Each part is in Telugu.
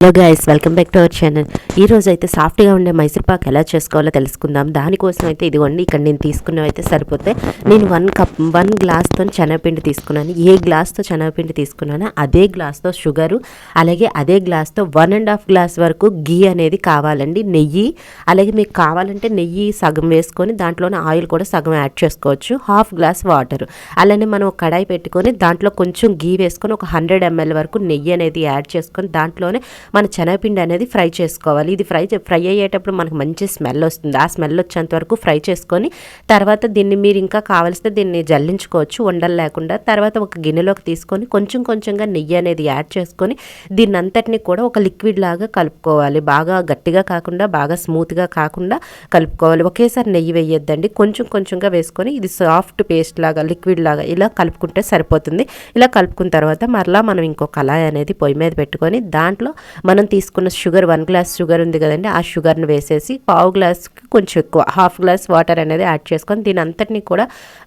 Hello guys welcome back to our channel ఈ రోజు అయితే సాఫ్ట్గా ఉండే మైసూర్ పాక్ ఎలా చేసుకోవాలో తెలుసుకుందాం. దానికోసం అయితే ఇదిగోండి ఇక్కడ నేను తీసుకున్నవి అయితే సరిపోతే నేను వన్ కప్ వన్ గ్లాస్తో శనగపిండి తీసుకున్నాను. ఏ గ్లాస్తో శనగపిండి తీసుకున్నానో అదే గ్లాస్తో షుగరు అలాగే అదే గ్లాస్తో వన్ అండ్ హాఫ్ గ్లాస్ వరకు గీ అనేది కావాలండి. నెయ్యి అలాగే మీకు కావాలంటే నెయ్యి సగం వేసుకొని దాంట్లోనే ఆయిల్ కూడా సగం యాడ్ చేసుకోవచ్చు. హాఫ్ గ్లాస్ వాటర్ అలానే మనం ఒక కడాయి పెట్టుకొని దాంట్లో కొంచెం గీ వేసుకొని ఒక హండ్రెడ్ ఎంఎల్ వరకు నెయ్యి అనేది యాడ్ చేసుకొని దాంట్లోనే మన శనగపిండి అనేది ఫ్రై చేసుకోవాలి. ఇది ఫ్రై ఫ్రై అయ్యేటప్పుడు మనకు మంచి స్మెల్ వస్తుంది. ఆ స్మెల్ వచ్చేంత వరకు ఫ్రై చేసుకొని తర్వాత దీన్ని మీరు ఇంకా కావలిస్తే దీన్ని జల్లించుకోవచ్చు ఉండలు లేకుండా. తర్వాత ఒక గిన్నెలోకి తీసుకొని కొంచెం కొంచెంగా నెయ్యి అనేది యాడ్ చేసుకొని దీన్ని అంతటిని కూడా ఒక లిక్విడ్ లాగా కలుపుకోవాలి. బాగా గట్టిగా కాకుండా బాగా స్మూత్గా కాకుండా కలుపుకోవాలి. ఒకేసారి నెయ్యి వేయొద్దండి. కొంచెం కొంచెంగా వేసుకొని ఇది సాఫ్ట్ పేస్ట్ లాగా లిక్విడ్ లాగా ఇలా కలుపుకుంటే సరిపోతుంది. ఇలా కలుపుకున్న తర్వాత మరలా మనం ఇంకో కళాయి అనేది పొయ్యి మీద పెట్టుకొని దాంట్లో మనం తీసుకున్న షుగర్ వన్ గ్లాస్ షుగర్ ఉంది కదండి ఆ షుగర్ని వేసేసి పావు గ్లాస్కి కొంచెం ఎక్కువ హాఫ్ గ్లాస్ వాటర్ అనేది యాడ్ చేసుకొని దీని అంతటిని కూడా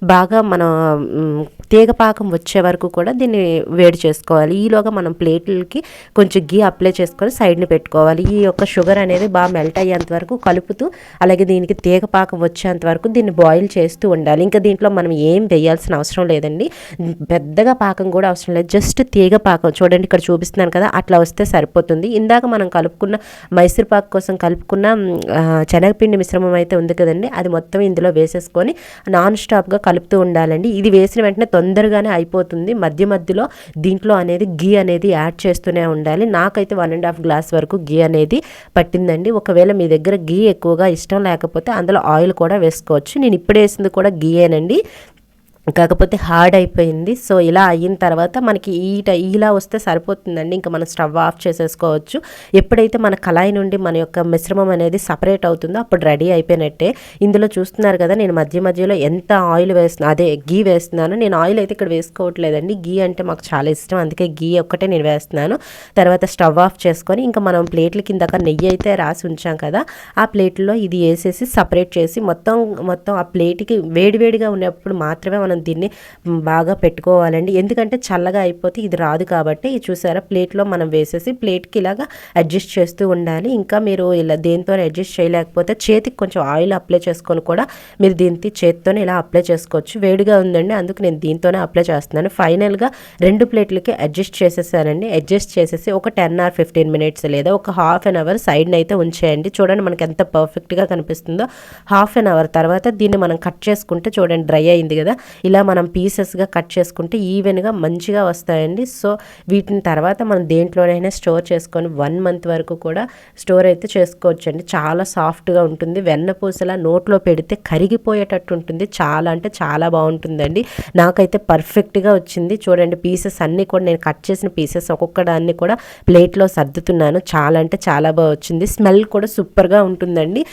బాగా మనం తీగపాకం తీగ పాకం వచ్చే వరకు కూడా దీన్ని వేడి చేసుకోవాలి. ఈలోగా మనం ప్లేట్లకి కొంచెం గీ అప్లై చేసుకొని సైడ్ని పెట్టుకోవాలి. ఈ యొక్క షుగర్ అనేది బాగా మెల్ట్ అయ్యేంత వరకు కలుపుతూ అలాగే దీనికి తీగ పాకం వచ్చేంత వరకు దీన్ని బాయిల్ చేస్తూ ఉండాలి. ఇంకా దీంట్లో మనం ఏం వేయాల్సిన అవసరం లేదండి. పెద్దగా పాకం కూడా అవసరం లేదు. జస్ట్ తీగ పాకం. చూడండి ఇక్కడ చూపిస్తున్నాను కదా అట్లా వస్తే సరిపోతుంది. ఇందాక మనం కలుపుకున్న మైసూర్ పాక్ కోసం కలుపుకున్న శనగపిండి మిశ్రమం అయితే ఉంది కదండి. అది మొత్తం ఇందులో వేసేసుకొని నాన్ స్టాప్గా కలుపుతూ ఉండాలండి. ఇది వేసిన వెంటనే తొందరగానే అయిపోతుంది. మధ్య మధ్యలో దీంట్లో అనేది గీ అనేది యాడ్ చేస్తూనే ఉండాలి. నాకైతే వన్ అండ్ హాఫ్ గ్లాస్ వరకు గీ అనేది పట్టిందండి. ఒకవేళ మీ దగ్గర గీ ఎక్కువగా ఇష్టం లేకపోతే అందులో ఆయిల్ కూడా వేసుకోవచ్చు. నేను ఇప్పుడు వేసింది కూడా గీయేనండి. కాకపోతే హార్డ్ అయిపోయింది. సో ఇలా అయిన తర్వాత మనకి ఈట ఇలా వస్తే సరిపోతుందండి. ఇంకా మనం స్టవ్ ఆఫ్ చేసేసుకోవచ్చు. ఎప్పుడైతే మన కళాయి నుండి మన యొక్క మిశ్రమం అనేది సపరేట్ అవుతుందో అప్పుడు రెడీ అయిపోయినట్టే. ఇందులో చూస్తున్నారు కదా నేను మధ్య మధ్యలో ఎంత ఆయిల్ వేస్తున్నా అదే గీ వేస్తున్నాను. నేను ఆయిల్ అయితే ఇక్కడ వేసుకోవట్లేదండి. గీ అంటే మాకు చాలా ఇష్టం. అందుకే గీ ఒక్కటే నేను వేస్తున్నాను. తర్వాత స్టవ్ ఆఫ్ చేసుకొని ఇంకా మనం ప్లేట్ల కిందక నెయ్యి అయితే రాసి ఉంచాం కదా ఆ ప్లేట్లో ఇది వేసేసి సపరేట్ చేసి మొత్తం మొత్తం ఆ ప్లేట్కి వేడివేడిగా ఉన్నప్పుడు మాత్రమే మనం దీన్ని బాగా పెట్టుకోవాలండి. ఎందుకంటే చల్లగా అయిపోతే ఇది రాదు కాబట్టి ఇది చూసారా? ప్లేట్లో మనం వేసేసి ప్లేట్కి ఇలాగా అడ్జస్ట్ చేస్తూ ఉండాలి. ఇంకా మీరు ఇలా దేంతో అడ్జస్ట్ చేయలేకపోతే చేతికి కొంచెం ఆయిల్ అప్లై చేసుకొని కూడా మీరు దీనికి చేతితోనే ఇలా అప్లై చేసుకోవచ్చు. వేడిగా ఉందండి అందుకు నేను దీంతోనే అప్లై చేస్తున్నాను. ఫైనల్గా రెండు ప్లేట్లకి అడ్జస్ట్ చేసేసానండి. అడ్జస్ట్ చేసేసి ఒక టెన్ ఆర్ ఫిఫ్టీన్ మినిట్స్ లేదా ఒక హాఫ్ అన్ అవర్ సైడ్ని అయితే ఉంచేయండి. చూడండి మనకి ఎంత పర్ఫెక్ట్గా కనిపిస్తుందో. హాఫ్ అన్ అవర్ తర్వాత దీన్ని మనం కట్ చేసుకుంటే చూడండి డ్రై అయింది కదా. ఇలా మనం పీసెస్గా కట్ చేసుకుంటే ఈవెన్గా మంచిగా వస్తాయండి. సో వీటిని తర్వాత మనం దేంట్లోనైనా స్టోర్ చేసుకొని వన్ మంత్ వరకు కూడా స్టోర్ అయితే చేసుకోవచ్చండి. చాలా సాఫ్ట్గా ఉంటుంది. వెన్నపూసలా నోట్లో పెడితే కరిగిపోయేటట్టు ఉంటుంది. చాలా అంటే చాలా బాగుంటుందండి. నాకైతే పర్ఫెక్ట్గా వచ్చింది. చూడండి పీసెస్ అన్నీ కూడా నేను కట్ చేసిన పీసెస్ ఒక్కొక్క దాన్ని కూడా ప్లేట్లో సర్దుతున్నాను. చాలా అంటే చాలా బాగా వచ్చింది. స్మెల్ కూడా సూపర్గా ఉంటుందండి.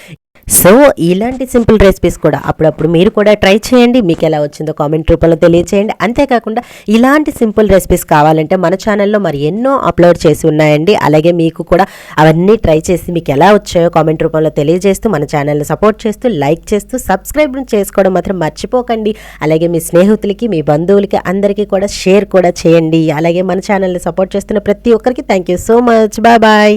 సో ఇలాంటి సింపుల్ రెసిపీస్ కూడా అప్పుడప్పుడు మీరు కూడా ట్రై చేయండి. మీకు ఎలా వచ్చిందో కామెంట్ రూపంలో తెలియచేయండి. అంతేకాకుండా ఇలాంటి సింపుల్ రెసిపీస్ కావాలంటే మన ఛానల్లో మరి ఎన్నో అప్లోడ్ చేసి ఉన్నాయండి. అలాగే మీకు కూడా అవన్నీ ట్రై చేసి మీకు ఎలా వచ్చాయో కామెంట్ రూపంలో తెలియజేస్తూ మన ఛానల్ని సపోర్ట్ చేస్తూ లైక్ చేస్తూ సబ్స్క్రైబ్ చేసుకోవడం మాత్రం మర్చిపోకండి. అలాగే మీ స్నేహితులకి మీ బంధువులకి అందరికీ కూడా షేర్ కూడా చేయండి. అలాగే మన ఛానల్ని సపోర్ట్ చేస్తున్న ప్రతి ఒక్కరికి thank you so much. Bye bye.